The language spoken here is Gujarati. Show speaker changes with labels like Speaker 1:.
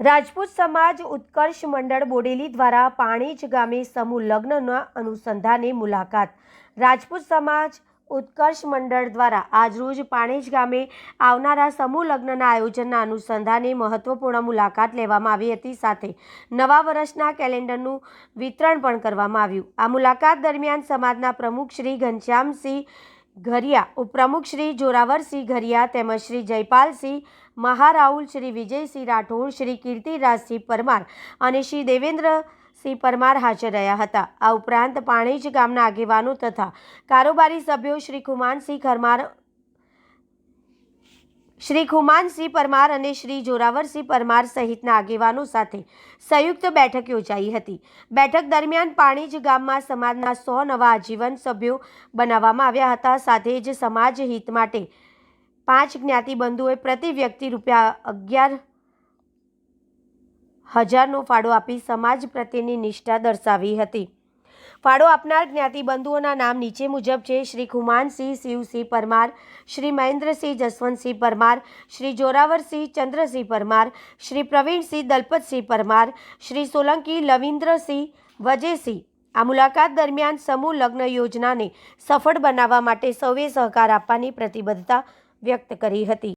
Speaker 1: રાજપૂત સમાજ ઉત્કર્ષ મંડળ બોડેલી દ્વારા પાણીજ ગામે સમૂહ લગ્નના અનુસંધાને મુલાકાત. રાજપૂત સમાજ ઉત્કર્ષ મંડળ દ્વારા આજરોજ પાણીજ ગામે આવનારા સમૂહ લગ્નના આયોજનના અનુસંધાને મહત્વપૂર્ણ મુલાકાત લેવામાં આવી હતી. સાથે નવા વર્ષના કેલેન્ડરનું વિતરણ પણ કરવામાં આવ્યું. આ મુલાકાત દરમિયાન સમાજના પ્રમુખ શ્રી ઘનશ્યામસિંહ ઘરિયા ઉપપ્રમુખ શ્રી જોરાવરસિંહ ઘરિયા તેમજ શ્રી જયપાલસિંહ મહારાઉલ, શ્રી વિજયસિંહ રાઠોડ, શ્રી કીર્તિરાજસિંહ પરમાર અને શ્રી દેવેન્દ્રસિંહ પરમાર હાજર રહ્યા હતા. આ ઉપરાંત પાણેજ ગામના આગેવાનો તથા કારોબારી સભ્યો શ્રી કુમાનસિંહ ખરમાર શ્રી ખુમાનસિંહ પરમાર અને શ્રી જોરાવરસિંહ પરમાર સહિતના આગેવાનો સાથે સંયુક્ત બેઠક યોજાઈ હતી. બેઠક દરમિયાન પાણીજ ગામમાં સમાજના સો નવા આજીવન સભ્યો બનાવવામાં આવ્યા હતા. સાથે જ સમાજ હિત માટે પાંચ જ્ઞાતિબંધુઓએ પ્રતિ વ્યક્તિ રૂપિયા અગિયાર હજારનો ફાળો આપી સમાજ પ્રત્યેની નિષ્ઠા દર્શાવી હતી. ફાળો આપનાર જ્ઞાતિ બંધુઓના નામ નીચે મુજબ છે. શ્રી કુમાનસિંહ શિવસિંહ પરમાર, શ્રી મહેન્દ્રસિંહ, જસવંતસિંહ પરમાર, શ્રી જોરાવરસિંહ, ચંદ્રસિંહ પરમાર, શ્રી પ્રવીણસિંહ, દલપતસિંહ પરમાર, શ્રી સોલંકી, લવિન્દ્રસિંહ, વજેસિંહ. આ મુલાકાત દરમિયાન સમૂહ લગ્ન યોજનાને સફળ બનાવવા માટે સૌએ સહકાર આપવાની પ્રતિબદ્ધતા વ્યક્ત કરી હતી.